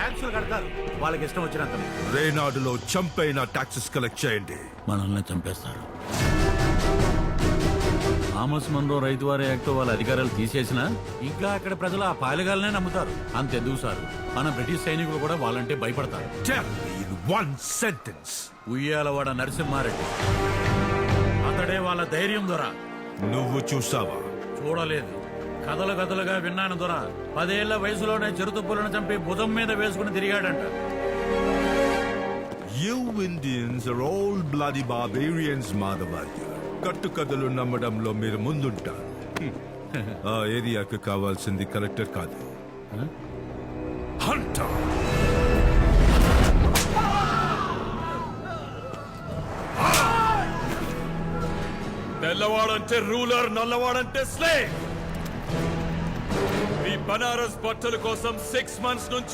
ట్యాక్సులు కడతారు. వాళ్ళకి ఇష్టం వచ్చినంత రేనాడులో చంపైన టాక్సెస్ కలెక్ట్ చేయండి. మనల్ని చంపేస్తారు. థామస్ మన్రో రైతు వారి యాక్ట్ వాళ్ళ అధికారాలు తీసేసినా ఇంకా అక్కడ ప్రజలు ఆ పాలెగాలనే నమ్ముతారు. అంతెందుకు సార్? మన బ్రిటిష్ సైనికులు కూడా వాళ్ళంటే భయపడతారు. One sentence. ఉయ్యాలవాడ నరసింహారెడ్డి. అతడే వాళ్ళ ధైర్యం దొర నువ్వు చూసావా? చూడలేదు. కథలు కథలుగా విన్నాను దొర. పదేళ్ళ వయసులోనే చిరుతుప్పులను చంపి భుజం మీద వేసుకుని తిరిగాడంట. You Indians are all bloody barbarians, మాధవార్య కట్టు కథలు నమ్మడంలో మీరు ముందుంటారు. ఆ ఏరియాకి కావాల్సింది కలెక్టర్ కాదు. హంటర్! తెల్లవాడంటే రూలర్ నల్లవాడంటే స్లే మీ బనారస్ బట్టల కోసం సిక్స్ మంత్స్ నుంచి